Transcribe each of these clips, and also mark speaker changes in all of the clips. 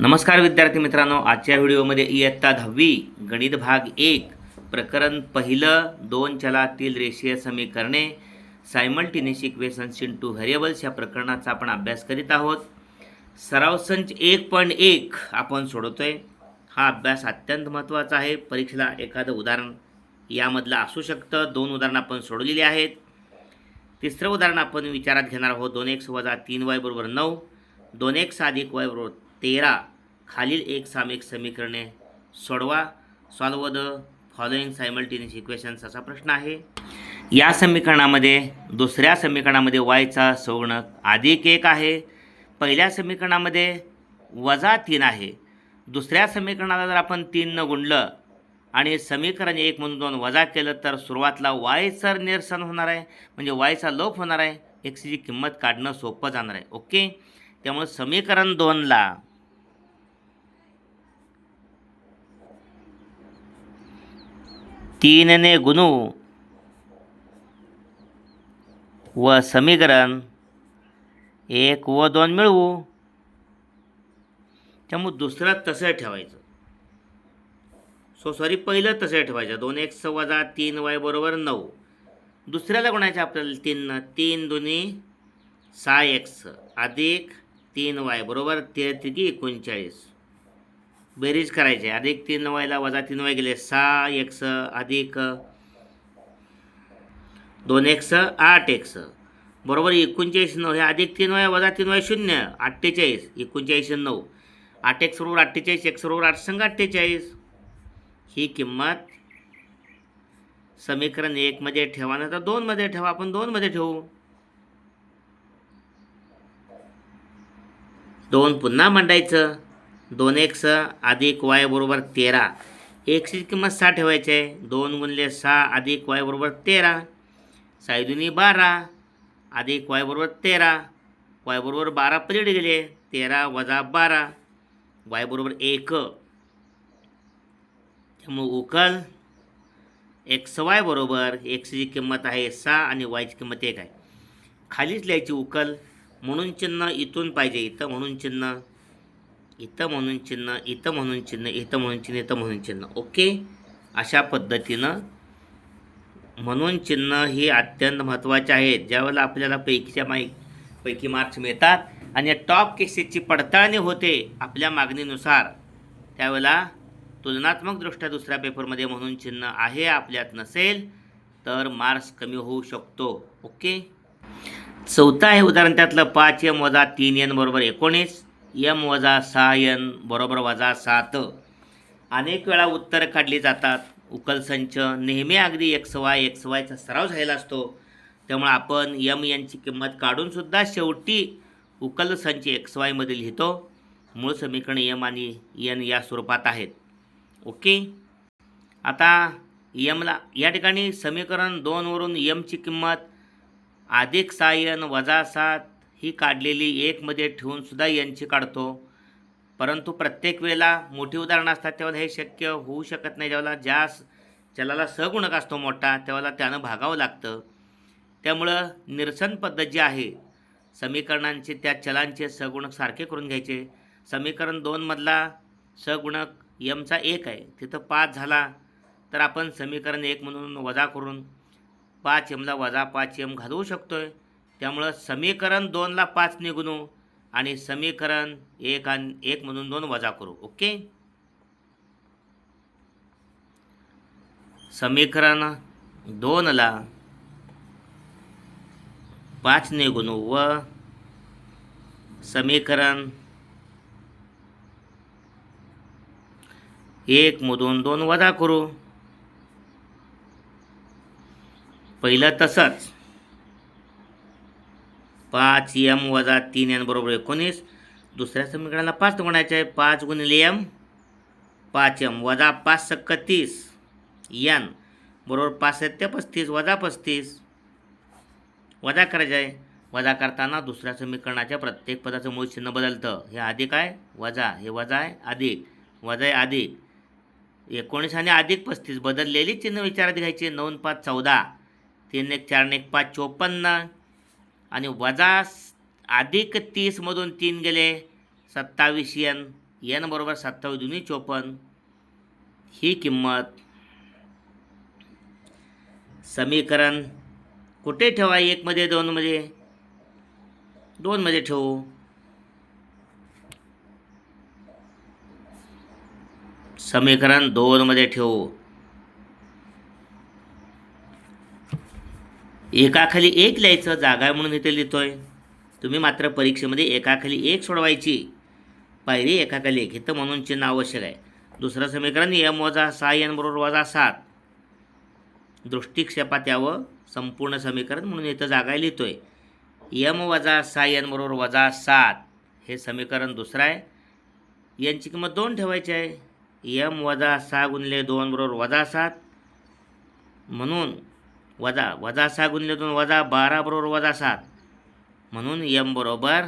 Speaker 1: नमस्कार विद्यार्थी मित्रांनो आजच्या व्हिडिओमध्ये इयत्ता दहावी गणित भाग एक प्रकरण पहिलं दोन चलातील रेषीय समीकरणे simultaneous equations in two variables या प्रकरणाचा आपण अभ्यास करीत आहोत सराव संच एक पॉईंट एक आपण सोडवतोय हा अभ्यास अत्यंत महत्त्वाचा आहे परीक्षेला एखादं उदाहरण यामधलं असू शकतं दोन उदाहरणं आपण सोडलेली आहेत तिसरं उदाहरण आपण विचारात घेणार आहोत दोन एक्स वजा तीन वाय बरोबर नऊ दोन एक्स अधिक वाय बरोबर तेरा खालील एक सामिक समीकरणे सोडवा solve the following simultaneous equations असा प्रश्न आहे या समीकरणामध्ये दुसऱ्या समीकरणामध्ये वायचा सवगणक अधिक एक आहे पहिल्या समीकरणामध्ये वजा तीन आहे दुसऱ्या समीकरणाला जर आपण तीननं गुंडलं आणि समीकरण एक म्हणून दोन वजा केलं तर सुरुवातला वायचं निरसन होणार आहे म्हणजे वायचा लोप होणार आहे एक्सची किंमत काढणं सोपं जाणार आहे ओके त्यामुळे समीकरण दोनला तीनने गुणू व समीकरण एक व दोन मिळवू त्यामुळे दुसरा तसं ठेवायचं सो सॉरी पहिलं तसं ठेवायचं दोन एक स वजा तीन वाय बरोबर नऊ दुसऱ्याला गुणायचं आपल्याला तीननं तीन दोन्ही सहा एक्स अधिक तीन वाय बरोबर तिघी एकोणचाळीस बेरीज करायची अधिक तीन वायला वजा तीन वय गेले सहा एक्स अधिक दोन एक्स आठ एक्स बरोबर एकोणचाळीस नऊ हे अधिक तीन वया वजा तीन वय शून्य अठ्ठेचाळीस एकोणचाळीस नऊ आठ एक बरोबर अठ्ठेचाळीस एक बरोबर आठ संघ अठ्ठेचाळीस ही किंमत समीकरण एकमध्ये ठेवा ना तर दोनमध्ये ठेवा आपण दोनमध्ये ठेवू दोन पुन्हा मांडायचं दोन एक्स अधिक वाय बरोबर तेरा एक्सची किंमत सहा ठेवायची आहे दोन गुणले सहा अधिक वाय बरोबर तेरा दुनी बारा अधिक वाय बरोबर तेरा वाय बरोबर बारा पलीड गेले तेरा वजा बारा वाय बरोबर एक त्यामुळे उकल एक्स वाय बरोबर एक्सची किंमत आहे सहा आणि वायची किंमत एक आहे खालीच लिहायची उकल म्हणून चिन्ह इथून पाहिजे इथं म्हणून चिन्ह इथं म्हणून चिन्ह इथं म्हणून चिन्ह इथं म्हणून चिन्ह इथं म्हणून चिन्ह ओके अशा पद्धतीनं म्हणून चिन्ह ही अत्यंत महत्त्वाचे आहेत ज्यावेळेला आपल्याला पैकीच्या माई पैकी मार्क्स मिळतात आणि टॉप केसेसची पडताळणी होते आपल्या मागणीनुसार त्यावेळेला तुलनात्मकदृष्ट्या दुसऱ्या पेपरमध्ये म्हणून चिन्ह आहे आपल्यात नसेल तर मार्क्स कमी होऊ शकतो ओके चौथं आहे उदाहरण त्यातलं पाच एम वजा तीन एन बरोबर एकोणीस यम वजा सहा बरोबर वजा सात अनेक वेळा उत्तरं काढली जातात उकल संच नेहमी अगदी एक्स वाय एक्स वायचा सराव झालेला असतो त्यामुळे आपण यम यांची किंमत काढूनसुद्धा शेवटी उकल संच एक्स वायमध्ये लिहितो मूळ समीकरण यम आणि यन या स्वरूपात आहेत ओके आता यमला या ठिकाणी समीकरण दोनवरून यमची किंमत अधिक सहा यन वजा सात ही काढलेली एकमध्ये ठेवूनसुद्धा यांची काढतो परंतु प्रत्येक वेळेला मोठी उदाहरणं असतात तेव्हा हे शक्य होऊ शकत नाही ज्यावेळेला ज्या ज्याला सगुणक असतो मोठा तेव्हाला त्यानं भागावं लागतं त्यामुळं निरसन पद्धत जी आहे समीकरणांचे त्या चलांचे सगुणक सारखे करून घ्यायचे समीकरण दोनमधला सगुणक यमचा एक आहे तिथं पाच झाला तर आपण समीकरण एक म्हणून वजा करून पाच यमला वजा पाच यम घालवू शकतो आहे त्यामुळं समीकरण दोनला पाच निघणू आणि समीकरण एक आणि एक म्हणून दोन वजा करू ओके समीकरण दोनला पाच निघणू व समीकरण एक मधून दोन वजा करू पहिलं तसंच पाच एम वजा तीन एन बरोबर एकोणीस दुसऱ्या समीकरणाला पाच गुणायचे आहे पाच गुणिले यम पाच एम वजा पाच सक्क तीस यन बरोबर पाच सत्य पस्तीस वजा पस्तीस वजा करायचं आहे वजा करताना दुसऱ्या समीकरणाच्या प्रत्येक पदाचं मूळ चिन्ह बदलतं हे अधिक आहे वजा हे वजा आहे अधिक वजा आहे अधिक एकोणीस आणि अधिक पस्तीस बदललेली चिन्ह विचारात घ्यायची नऊ पाच चौदा तीन एक चार एक पाच चोपन्न आणि वजा अधिक तीसमधून तीन गेले सत्तावीस यन यन बरोबर सत्तावीस दुनी चोपन्न ही किंमत समीकरण कुठे ठेवा एकमध्ये दोनमध्ये दोनमध्ये ठेवू समीकरण दोनमध्ये ठेवू एकाखाली एक लिहायचं जागा म्हणून इथे लिहितो आहे तुम्ही मात्र परीक्षेमध्ये एकाखाली एक सोडवायची पायरी एकाखाली एक इथं म्हणून चिन्ह आवश्यक आहे दुसरं समीकरण एम वजा सहा एन बरोबर वजा सात दृष्टिक्षेपात यावं संपूर्ण समीकरण म्हणून इथं जागा लिहितो आहे एम वजा सहा एन बरोबर वजा सात हे समीकरण दुसरं आहे यांची किंमत दोन ठेवायची आहे एम वजा सहा गुणले दोन बरोबर वजा सात म्हणून वजा वजा सहा गुणिले दोन वजा बारा बरोबर वजा सात म्हणून यम बरोबर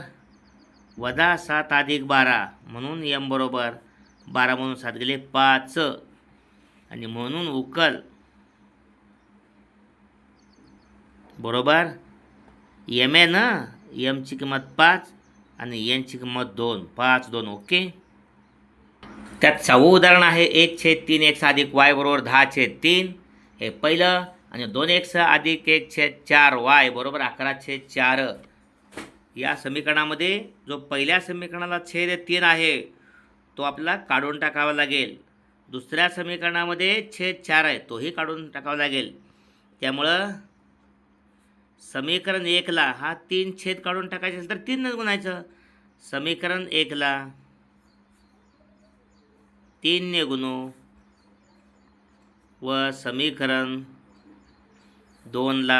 Speaker 1: वजा सात अधिक बारा म्हणून यम बरोबर बारा म्हणून सात गेले पाच आणि म्हणून उकल बरोबर यम आहे ना यमची किंमत पाच आणि यनची किंमत दोन पाच दोन ओके त्यात सहावं उदाहरण आहे एक छेद तीन एक साधिक वाय बरोबर दहा छेद तीन हे पहिलं आणि दोन एक अधिक एक छेद चार वाय बरोबर अकरा छेद चार या समीकरणामध्ये जो पहिल्या समीकरणाला छेद तीन आहे तो आपल्याला काढून टाकावा लागेल दुसऱ्या समीकरणामध्ये छेद चार आहे तोही काढून टाकावा लागेल त्यामुळं समीकरण एकला हा तीन छेद काढून टाकायचे असेल तर तीनच गुणायचं समीकरण एकला तीनने गुणू व समीकरण दोनला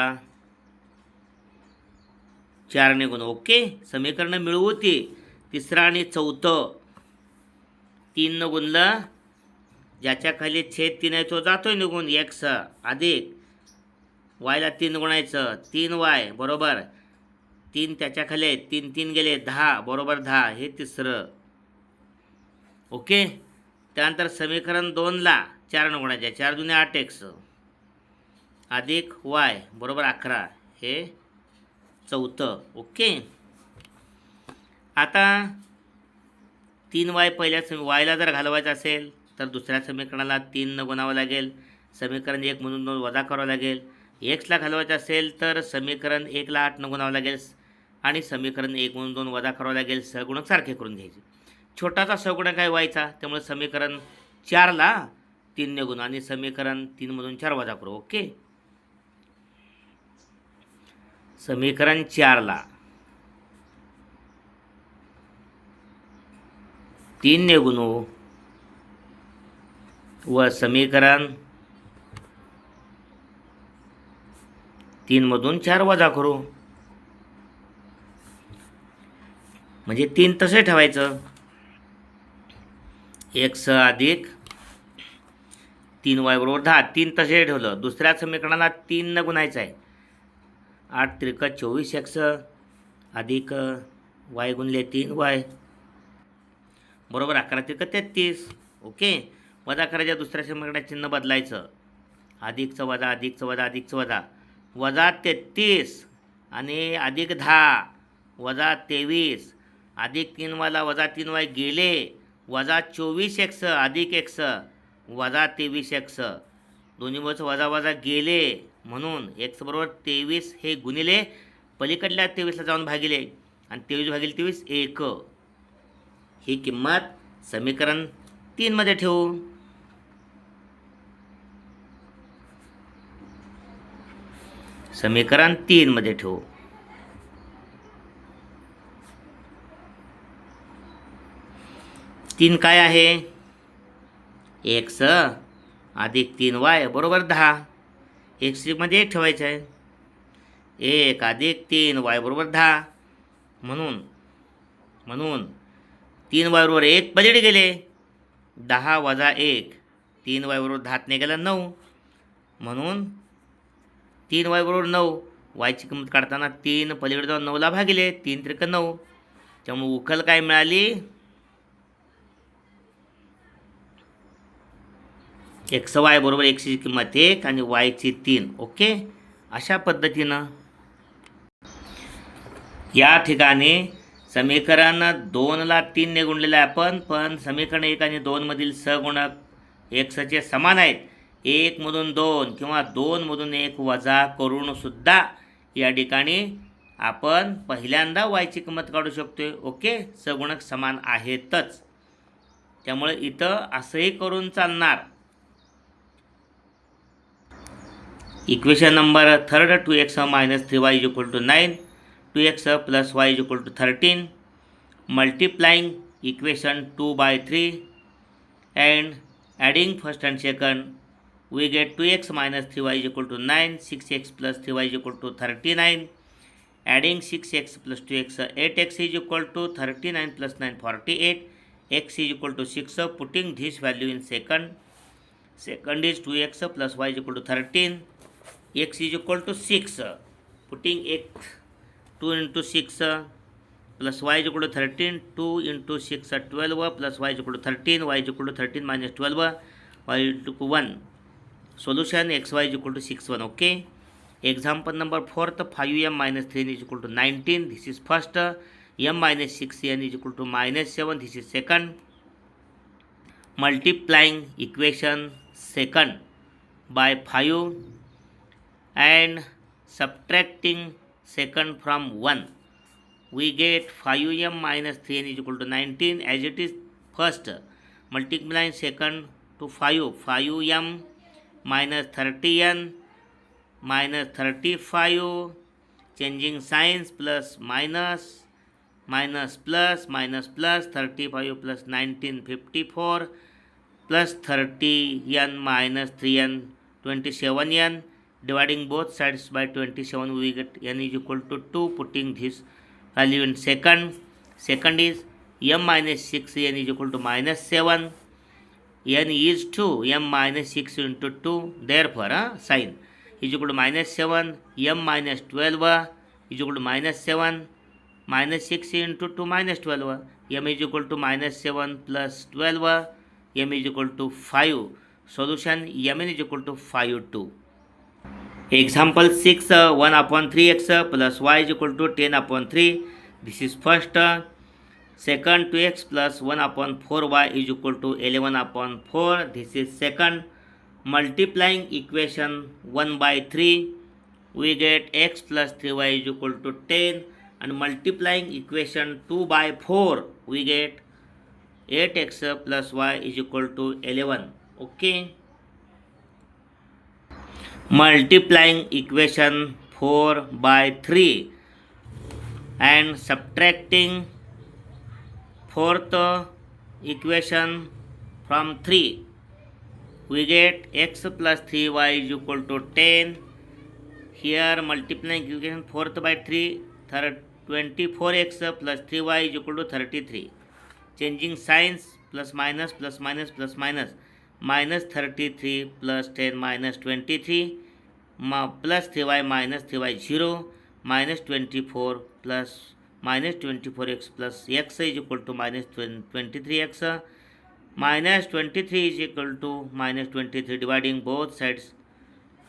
Speaker 1: चार गुण ओके समीकरणं ती तिसरं आणि चौथं न गुणलं ज्याच्या खाली छेद तीन आहे तो जातोय निघून एक्स अधिक वायला तीन गुणायचं तीन वाय बरोबर तीन त्याच्या खाली तीन तीन गेले दहा बरोबर दहा हे तिसरं ओके त्यानंतर समीकरण दोनला चार गुणायचे चार जुने आठ एक्स अधिक वाय बरोबर अकरा हे चौथं ओके आता तीन वाय पहिल्या समी वायला जर घालवायचं असेल तर दुसऱ्या समीकरणाला तीन न गुणावं लागेल समीकरण एक म्हणून दोन वजा करावं लागेल एक्सला घालवायचं असेल तर समीकरण एकला आठ न गुणावं लागेल आणि समीकरण एक म्हणून दोन वजा करावं लागेल सहगुणक सारखे करून घ्यायचे छोटासा सहगुणक काय व्हायचा त्यामुळे समीकरण चारला तीन ने गुण आणि समीकरण तीनमधून चार वजा करू ओके समीकरण चारला तीन ने गुणू व समीकरण मधून चार वजा करू म्हणजे तीन तसे ठेवायचं एक स अधिक तीन वाय बरोबर दहा तीन तसे ठेवलं दुसऱ्या समीकरणाला तीन न गुणायचं आहे आठ त्रिका चोवीस एक्स अधिक वाय गुणले तीन वाय बरोबर अकरा त्रिका तेहत्तीस ओके वजा करायच्या दुसऱ्या समीकरणात चिन्ह बदलायचं अधिकचं वजा अधिकचं वजा अधिकचं वजा वजा तेहत्तीस आणि अधिक दहा वजा तेवीस अधिक तीन वाला वजा तीन वाय गेले वजा चोवीस एक्स अधिक एक्स वजा तेवीस एक्स दोन्ही वजा वजा गेले म्हणून बरोबर तेवीस हे गुणिले पलीकडल्या तेवीसला जाऊन भागिले आणि तेवीस भागिले तेवीस एक ही किंमत समीकरण तीनमध्ये ठेवू समीकरण तीनमध्ये ठेवू तीन काय आहे एक्स अधिक तीन वाय बरोबर दहा एक स्लीपमध्ये एक ठेवायचं आहे एक अधिक तीन वाय बरोबर दहा म्हणून म्हणून तीन वायबरोबर एक पलीकडे गेले दहा वजा एक तीन वायबरोबर नाही गेला नऊ म्हणून तीन वायबरोबर नऊ वायची किंमत काढताना तीन पलीकडे जाऊन नऊला भागिले तीन त्रिक नऊ त्यामुळे उखल काय मिळाली एक्स वाय बरोबर एक्सची किंमत एक आणि वायची तीन ओके अशा पद्धतीनं या ठिकाणी समीकरण दोनला तीन गुणलेलं आहे आपण पण समीकरण एक आणि दोनमधील सगुणक एक्सचे समान आहेत एकमधून दोन किंवा दोनमधून एक वजा करूनसुद्धा या ठिकाणी आपण पहिल्यांदा वायची किंमत काढू शकतो ओके गुणक समान आहेतच त्यामुळे इथं असंही करून चालणार Equation number third, 2x minus 3y is equal to 9, 2x plus y is equal to 13, multiplying equation 2 by 3 and adding first and second, we get 2x minus 3y is equal to 9, 6x plus 3y is equal to 39, adding 6x plus 2x, 8x is equal to 39 plus 9, 48, x is equal to 6, putting this value in second, second is 2x plus y is equal to 13, x is equal to 6 putting x 2 into 6 plus y is equal to 13 2 into 6 are 12 plus y is equal to 13 y is equal to 13 minus 12 y is equal to 1 solution x y is equal to 6 1 okay example number 4th 5m minus 3 is equal to 19 this is first m minus 6 n is equal to minus 7 this is second multiplying equation second by 5 and subtracting second from 1 we get 5m minus 3n is equal to 19 as it is first multiplying second to 5 5m minus 30n minus 35 changing signs plus minus minus plus minus plus 35 plus 19 54 plus 30n minus 3n 27n dividing both sides by 27 we get n is equal to 2 putting this value in second second is m minus 6 n is equal to minus 7 n is 2 m minus 6 into 2 therefore uh, sign is equal to minus 7 m minus 12 is equal to minus 7 minus 6 into 2 minus 12 m is equal to minus 7 plus 12 m is equal to 5 solution m is equal to 5 2 Example 6, uh, 1 upon 3x uh, plus y is equal to 10 upon 3. This is first. Uh, second, 2x plus 1 upon 4y is equal to 11 upon 4. This is second. Multiplying equation 1 by 3, we get x plus 3y is equal to 10. And multiplying equation 2 by 4, we get 8x plus y is equal to 11. Okay. Multiplying equation 4 by 3 and subtracting fourth equation from 3 we get x plus 3y is equal to 10 here multiplying equation fourth by 3 24x plus 3y is equal to 33 changing signs plus minus plus minus plus minus minus thirty three plus ten minus twenty three plus three y minus three y zero minus twenty four plus minus twenty four x plus x is equal to minus twenty three x minus twenty three is equal to minus twenty three dividing both sides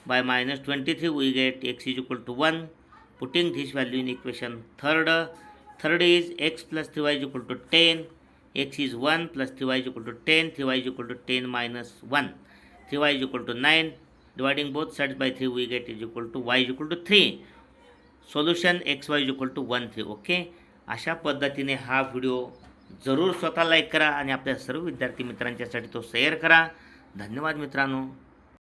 Speaker 1: by minus 23 we get x is equal to 1 putting this value in equation third third is x plus 3y is equal to 10 x is one plus three y is equal to ten three y is equal to ten minus one three y is equal to nine dividing both sides by three we get is equal to y is equal to three solution x y is equal to one three okay अशा पद्धतीने हा video जरूर स्वतः like करा आणि आपल्या सर्व विद्यार्थी मित्रांच्यासाठी तो शेअर करा धन्यवाद मित्रांनो